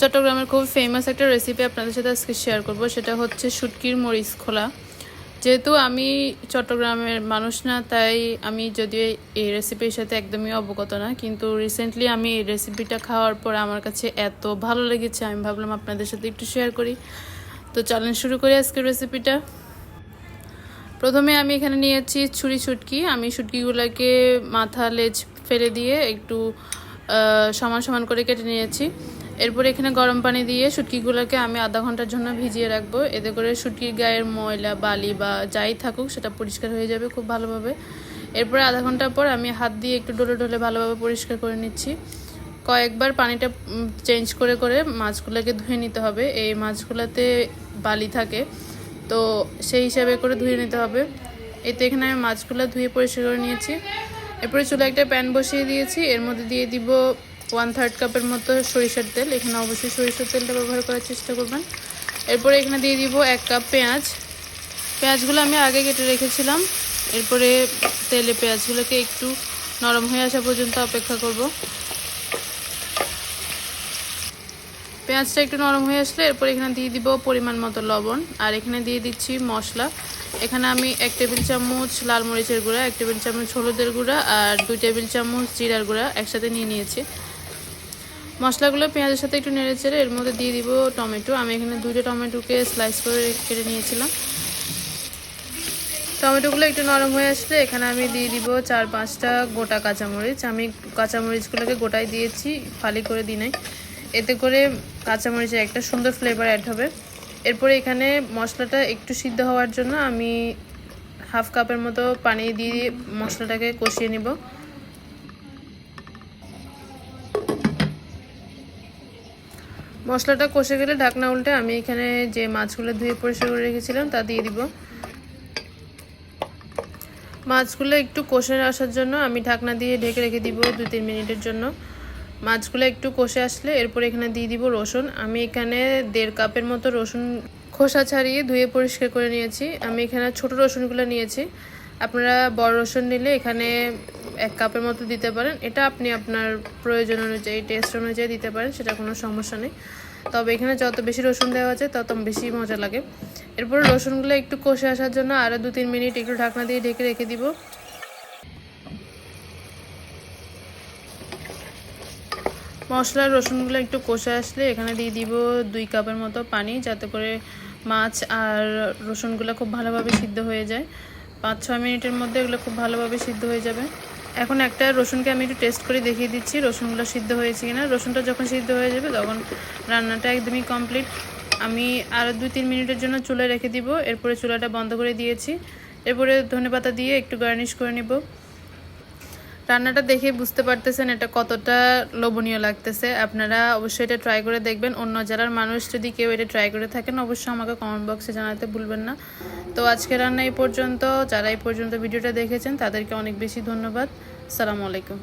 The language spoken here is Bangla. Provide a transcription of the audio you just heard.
চট্টগ্রামের খুব ফেমাস একটা রেসিপি আপনাদের সাথে আজকে শেয়ার করব। সেটা হচ্ছে শুটকির মরিচ খোলা। যেহেতু আমি চট্টগ্রামের মানুষ না, তাই আমি যদিও এই রেসিপির সাথে একদমই অবগত না, কিন্তু রিসেন্টলি আমি এই রেসিপিটা খাওয়ার পর আমার কাছে এত ভালো লেগেছে, আমি ভাবলাম আপনাদের সাথে একটু শেয়ার করি। তো চ্যালেঞ্জ শুরু করি আজকের রেসিপিটা প্রথমে আমি এখানে নিয়েছি ছুরি শুটকি। আমি শুটকিগুলোকে মাথা লেজ ফেলে দিয়ে একটু সমান সমান করে কেটে নিয়েছি। এরপর এখানে গরম পানি দিয়ে শুটকিগুলোকে আমি আধা ঘণ্টার জন্য ভিজিয়ে রাখব। এতে করে শুটকির গায়ের ময়লা, বালি বা যাই থাকুক, সেটা পরিষ্কার হয়ে যাবে খুব ভালোভাবে। এরপরে আধা ঘণ্টা পর আমি হাত দিয়ে একটু ডলে ডলে ভালোভাবে পরিষ্কার করে নিচ্ছি। কয়েকবার পানিটা চেঞ্জ করে করে মাছগুলোকে ধুয়ে নিতে হবে। এই মাছগুলোতে বালি থাকে, তো সেই হিসাবে করে ধুয়ে নিতে হবে। এতে এখানে আমি মাছগুলো ধুয়ে পরিষ্কার করে নিয়েছি। এরপরে চুলে একটা প্যান বসিয়ে দিয়েছি। এর মধ্যে দিয়ে দিব ওয়ান থার্ড কাপের মতো সরিষার তেল। এখানে অবশ্যই সরিষার তেলটা ব্যবহার করার চেষ্টা করবেন। এরপরে এখানে দিয়ে দিব এক কাপ পেঁয়াজ। পেঁয়াজগুলো আমি আগে কেটে রেখেছিলাম। এরপরে তেলে পেঁয়াজগুলোকে একটু নরম হয়ে আসা পর্যন্ত অপেক্ষা করব। পেঁয়াজটা একটু নরম হয়ে আসলে এরপর এখানে দিয়ে দিব পরিমাণ মতো লবণ। আর এখানে দিয়ে দিচ্ছি মশলা। এখানে আমি এক টেবিল চামচ লাল মরিচের গুঁড়া, এক টেবিল চামচ হলুদের গুঁড়া আর দুই টেবিল চামচ জিরার গুঁড়া একসাথে নিয়ে নিয়েছি। মশলাগুলো পেঁয়াজের সাথে একটু নেড়ে চেড়ে এর মধ্যে দিয়ে দিব টমেটো। আমি এখানে দুটো টমেটোকে স্লাইস করে কেটে নিয়েছিলাম। টমেটোগুলো একটু নরম হয়ে আসলে এখানে আমি দিয়ে দিব চার পাঁচটা গোটা কাঁচামরিচ। আমি কাঁচামরিচগুলোকে গোটাই দিয়েছি, ফালি করে দিই নাই। এতে করে কাঁচামরিচের একটা সুন্দর ফ্লেভার অ্যাড হবে। এরপরে এখানে মশলাটা একটু সিদ্ধ হওয়ার জন্য আমি হাফ কাপের মতো পানি দিয়ে মশলাটাকে কষিয়ে নিব। মশলাটা কষে গেলে ঢাকনা উল্টে আমি এখানে যে মাছগুলো ধুয়ে পরিষ্কার করে রেখেছিলাম, তা দিয়ে দিব। মাছগুলো একটু কষে আসার জন্য আমি ঢাকনা দিয়ে ঢেকে রেখে দিব দু তিন মিনিটের জন্য। মাছগুলো একটু কষে আসলে এরপর এখানে দিয়ে দিব রসুন। আমি এখানে দেড় কাপের মতো রসুন খোসা ছাড়িয়ে ধুয়ে পরিষ্কার করে নিয়েছি। আমি এখানে ছোট রসুনগুলো নিয়েছি। আপনারা বড় রসুন নিলে এখানে এক কাপের মতো দিতে পারেন। এটা আপনি আপনার প্রয়োজন অনুযায়ী টেস্ট অনুযায়ী দিতে পারেন, সেটা কোনো সমস্যা নেই। তবে এখানে যত বেশি রসুন দেওয়া আছে, তত বেশি মজা লাগে। এরপরে রসুনগুলো একটু কষে আসার জন্য আরও দু তিন মিনিট একটু ঢাকনা দিয়ে ঢেকে রেখে দিব। মশলার রসুনগুলো একটু কষে আসলে এখানে দিয়ে দিব দুই কাপের মতো পানি, যাতে করে মাছ আর রসুনগুলো খুব ভালোভাবে সিদ্ধ হয়ে যায়। পাঁচ ছয় মিনিটের মধ্যে এগুলো খুব ভালোভাবে সিদ্ধ হয়ে যাবে। এখন একটা রসুনকে আমি একটু টেস্ট করে দেখিয়ে দিচ্ছি রসুনগুলো সিদ্ধ হয়েছে কিনা। রসুনটা যখন সিদ্ধ হয়ে যাবে তখন রান্নাটা একদমই কমপ্লিট আমি আরও দুই তিন মিনিটের জন্য চুলে রেখে দিব। এরপরে চুলাটা বন্ধ করে দিয়েছি। এরপরে ধনেপাতা দিয়ে একটু গার্নিশ করে নিব। রান্নাটা দেখে বুঝতে পারতেছেন এটা কতটা লোভনীয় লাগতেছে। আপনারা অবশ্যই এটা ট্রাই করে দেখবেন। অন্য জেলার মানুষ যদি কেউ এটা ট্রাই করে থাকেন, অবশ্যই আমাকে কমেন্ট বক্সে জানাতে ভুলবেন না। তো আজকে রান্না এই পর্যন্ত। যারা এই পর্যন্ত ভিডিওটা দেখেছেন, তাদেরকে অনেক বেশি ধন্যবাদ। সালামু আলাইকুম।